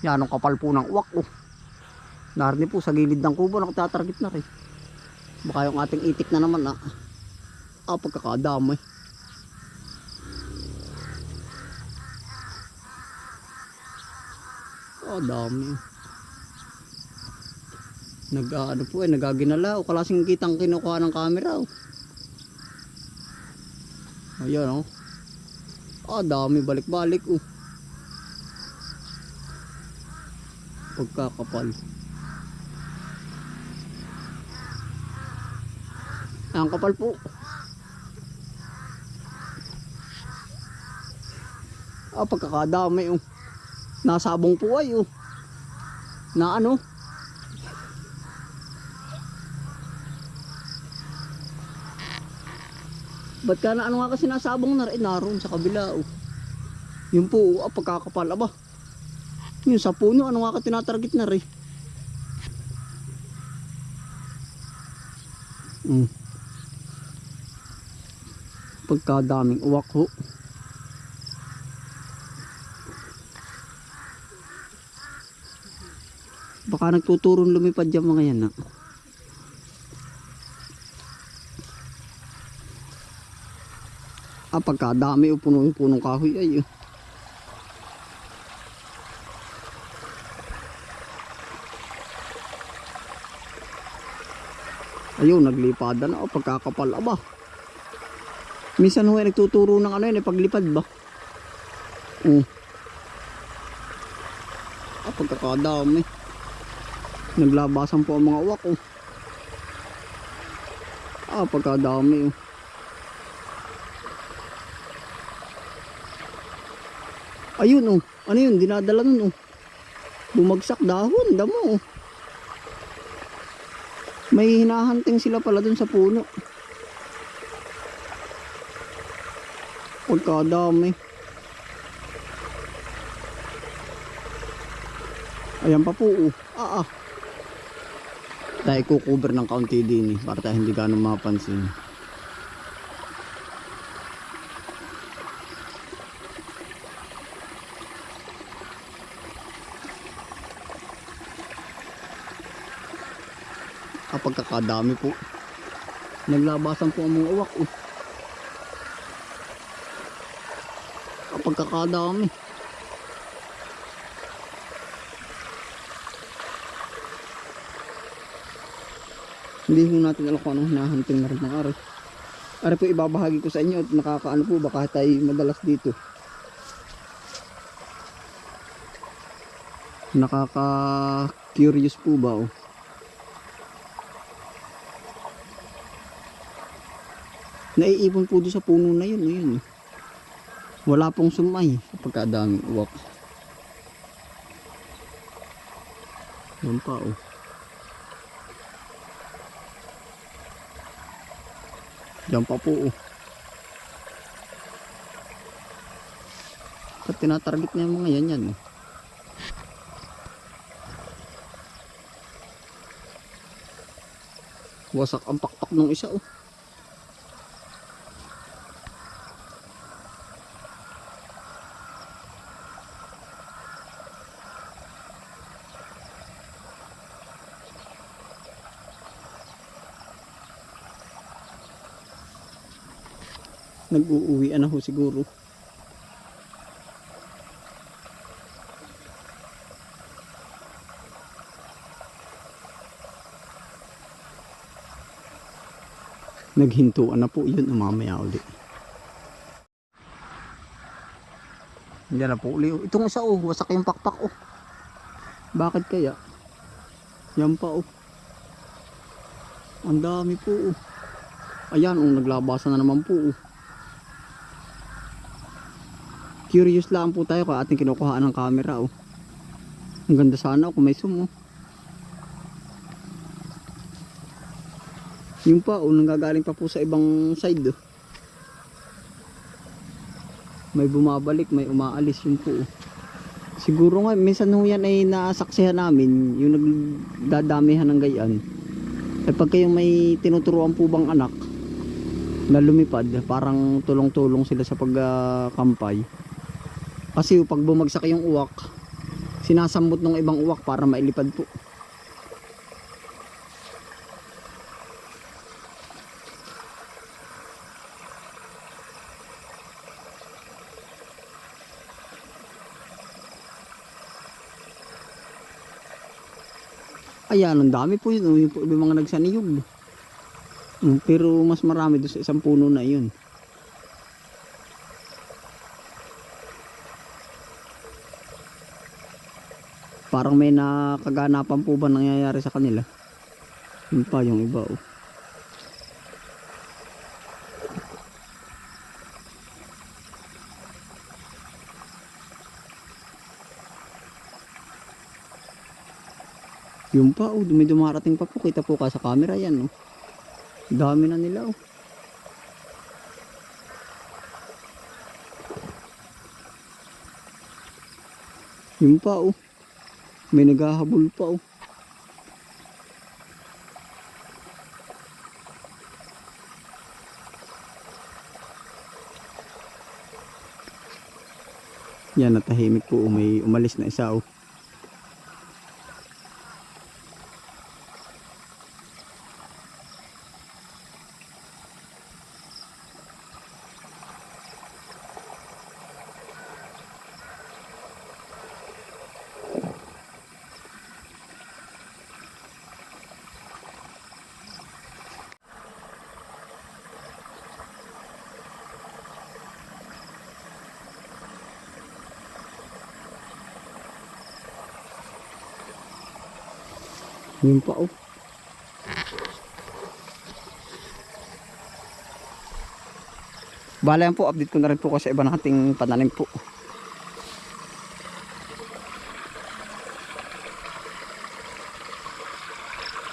Yan ang kapal po ng uwak oh. Narinig po sa gilid ng kubo nakatatarget na rin. Baka yung ating itik na naman ah. Ah, pagkakadamay. Ah, dami. Nag ah, ano po eh, nagaginala. O kalasing kitang kinukuha ng camera oh. Ayan oh. Ah, dami balik-balik oh. Pagkakapal. Ang kapal po. Ah, pagkakadami oh. Nasabong po ay oh. Na ano? Ba't ka na ano nga kasi nasabong na rin naroon sa kabila oh. Yun po ah, pagkakapal aba. Yun sa puno ano nga ka tinatarget na rin. Mm. Pagkadaming uwak ho. Baka nagtuturong lumipad yung mga yan na. Ah, pagkadami o puno-punong kahoy ay oh. Ayun, naglipad na o pagkakapal aba. Minsan ho ay nagtuturo ng ano yun, eh, paglipad ba? Oh. Ah, pagkakadami. Naglabasan po ang mga uwak oh. Ah, pagkadami oh. Ayun oh. Ano yun? Dinadala nun oh. Bumagsak dahon, damo oh. May hinahunting sila pala dun sa puno. Pagkadami. Ayan pa po. Oh. Ah, ah. Tayo kukover ng kaunti din eh, para hindi ganun mapansin. Kapag kakadami po. Naglabasan po ang mga uwak oh. kapag kakadami hindi ho natin alam kung anong hinahanting na rin ng ari ari po ibabahagi ko sa inyo at nakakaano po baka tayo madalas dito. Nakaka curious po ba oh naiipon po doon sa puno na yun, ayun. eh. Wala pong sumay pagkadaming uwak. Yan pa oh. Yan pa po oh. At tinatarget niya yung mga yan yan. oh. Wasak ang pakpak ng isa oh. Nag-uuwi na ho siguro? Naghintuan na po yun mamaya uli. Hindi na po uli. Itong isa oh wasak yung pakpak oh. Bakit kaya? Yan pa oh. Ang dami po oh. Ayan oh naglabasan na naman po oh curious lang po tayo kung ating kinukuha ng camera oh. Ang ganda sana kung may zoom oh. Yung pa oh, nanggagaling pa po sa ibang side oh. May bumabalik, may umaalis yun po oh. Siguro nga, minsan ho yan ay nasaksihan namin, yung nagdadamihan ng gayan. Eh pag kayong may tinuturuan po bang anak na lumipad, parang tulong-tulong sila sa pagkampay. Kasi pag bumagsak yung uwak, sinasambot ng ibang uwak para mailipad po. Ayan, ang dami po yun. Yung mga nagsaniyog. Mm, Pero mas marami doon sa isang puno na yun. Parang may nakaganapan po ba nangyayari sa kanila? Yun pa yung iba oh. Yung pa oh, may dumarating pa po. Kita po ka sa camera yan oh. Dami na nila oh. Yung pa oh. May naghahabol pa oh. Yan, natahimik po. May umalis na isa oh. Yun pa oh. Bala yan po, update ko na rin po kasi iba nating pananim po.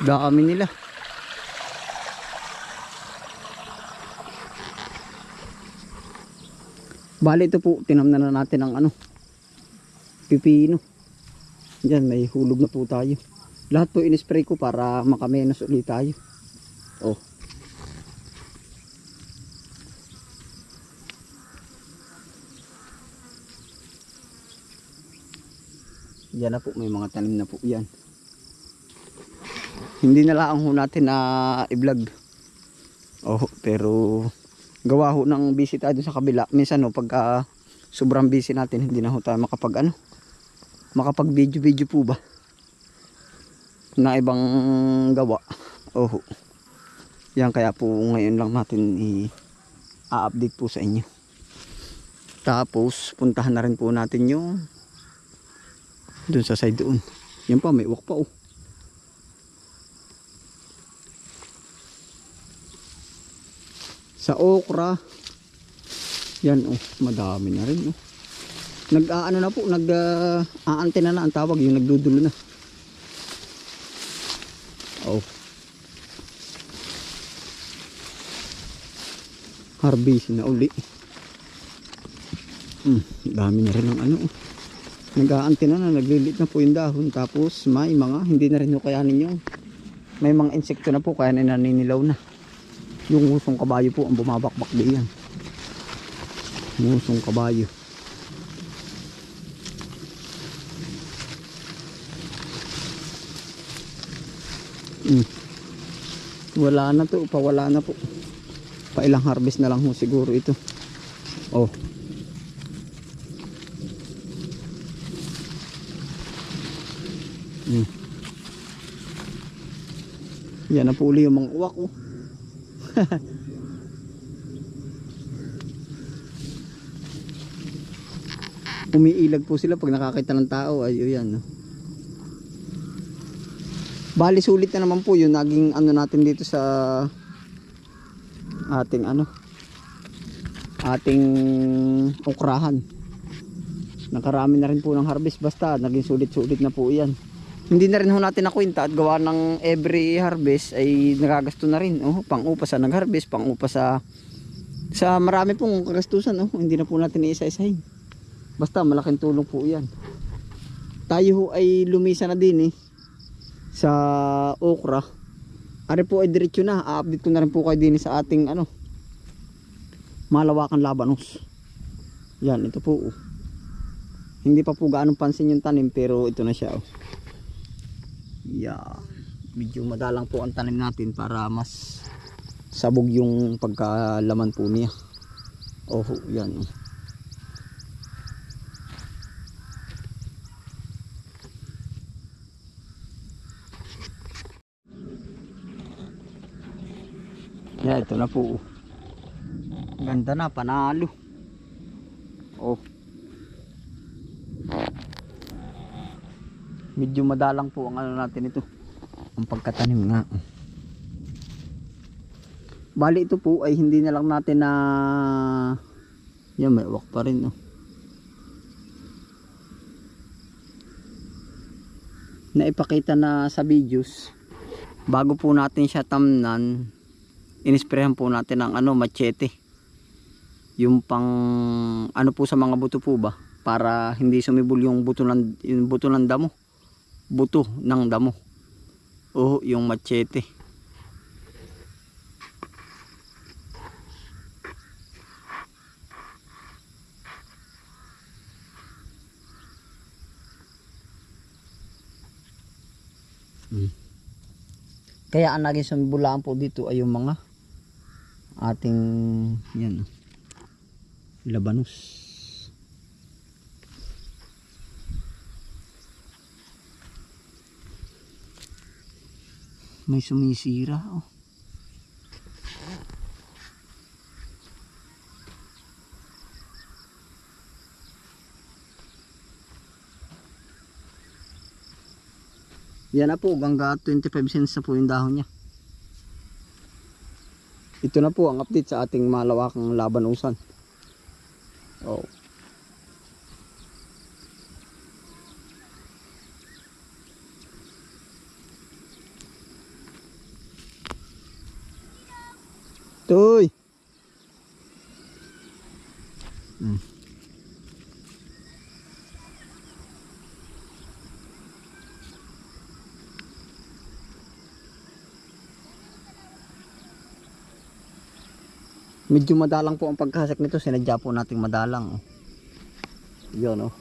Dami nila. Bali ito po, tinamnan na natin ang ano, pipino. Diyan, may hulog na po tayo. Lahat po in-spray ko para makamenos ulit tayo. Oh. Yan na po, may mga tanim na po yan. Hindi na lang ho natin na i-vlog. Oh, pero gawa ho ng busy tayo sa kabila. Minsan no, pagka sobrang busy natin, hindi na ho tayo makapag ano, makapag video video po ba na ibang gawa. Oh. Yan kaya po ngayon lang natin i-update po sa inyo. Tapos puntahan na rin po natin yung dun sa side doon. Yan pa may uwak pa oh. Sa okra. Yan oh, madami na rin oh. Nag-aano na po, nag-aantena na ang tawag, yung nagdudulo na. Oh. Harvest na uli. Hmm, dami na rin ng ano. Nag-aantay na na, naglilit na po yung dahon. Tapos may mga, hindi na rin ho kayanin yung, may mga insekto na po kaya na naninilaw na. Yung usong kabayo po ang bumabakbak diyan. Yung usong kabayo. Hmm. Wala na to, pawala na po. Pailang harvest na lang ho siguro ito. Oh. Hmm. Yan na po yung mga uwak oh. Umiilag po sila pag nakakita ng tao. Ay, yan. No? Bali sulit na naman po yun. Naging ano natin dito sa ating ano ating ukrahan. Nakarami na rin po ng harvest basta naging sulit-sulit na po yan. Hindi na rin ho natin nakwenta at gawa ng every harvest ay nagagasto na rin. Oh, pang-upa sa nag-harvest, pang-upa sa sa marami pong kagastusan. Oh, hindi na po natin iisa-isahin. Basta malaking tulong po yan. Tayo ho ay lumisa na din eh sa okra. Ari po ay diretso na. A-update ko na rin po kayo din sa ating ano malawakan labanos. Yan, ito po. oh. Hindi pa po gaano pansin yung tanim pero ito na siya oh. Yeah. Medyo madalang po ang tanim natin para mas sabog yung pagkalaman po niya. Oh, yan. oh. Yeah, ito na po. Ganda na, panalo. Oh. Medyo madalang po ang ano natin ito. Ang pagkatanim nga. Bali ito po ay hindi na lang natin na yan may uwak pa rin oh. na ipakita na sa videos bago po natin siya tamnan inisprehan po natin ng ano machete. Yung pang ano po sa mga buto po ba? Para hindi sumibol yung buto ng, yung buto ng damo. Buto ng damo. Oh yung machete. Kaya ang naging sumbulaan po dito ay yung mga ating yan labanos. May sumisira oh. Yan na po, hangga 25 cents na po yung dahon niya. Ito na po ang update sa ating malawakang labanusan. Oh. Toy. Hmm. Medyo madalang po ang pagkasek nito. Sinadya po nating madalang. Oh. Yun oh.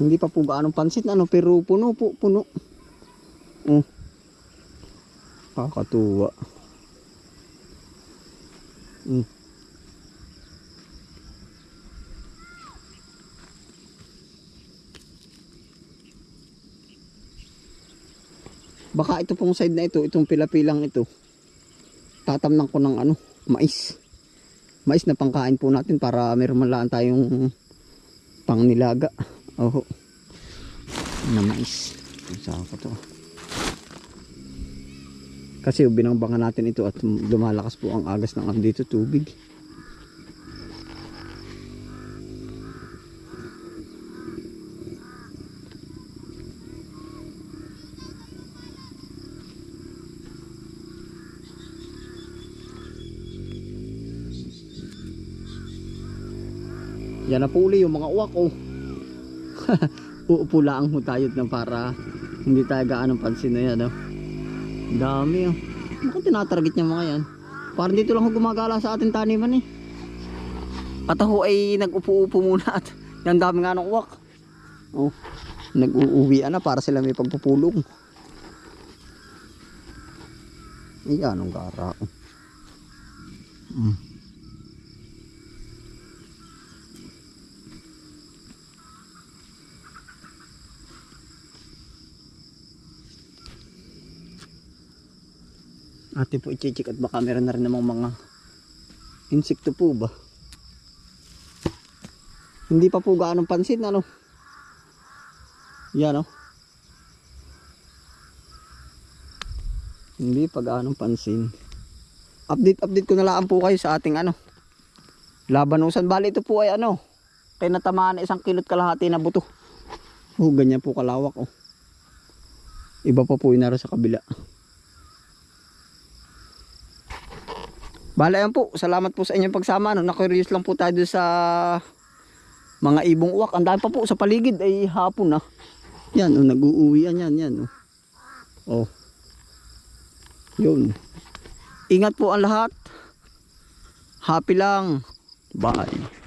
Hindi pa po gaanong pansit ano pero puno po puno. Oh. Kakatuwa. Mm. Baka ito pong side na ito, itong pila-pilang ito. Tatamnan ko ng ano, mais. Mais na pangkain po natin para meron man lang tayong pang nilaga. Oho. Na mais. Saan ko to? Kasi binangbangan natin ito at lumalakas po ang agas ng dito tubig. Yan na po uli yung mga uwak oh. Uupo lang ho tayo na para hindi tayo gaano pansin na yan oh. Dami oh. Bakit tinatarget niya mga yan? Parang dito lang ho gumagala sa ating taniman eh. At ako ay nag-upo-upo muna at yan dami nga ng uwak. Oh. Nag-uuwian na para sila may pagpupulong. Ay, anong gara. Mm. Ate po i-check at baka meron na rin namang mga insekto po ba? Hindi pa po gaano pansin ano? Yan oh. Hindi pa gaano pansin. Update update ko na lang po kayo sa ating ano. Labanusan bali ito po ay ano. Kaya natamaan na isang kilot kalahati na buto. Oh, ganyan po kalawak oh. Iba pa po yung naro sa kabila. Bala yan po. Salamat po sa inyong pagsama. No? Na-curious lang po tayo sa mga ibong uwak. Ang dami pa po sa paligid ay hapon na. Yan, oh, nag-uuwian yan, yan. Oh. oh. Yun. Ingat po ang lahat. Happy lang. Bye.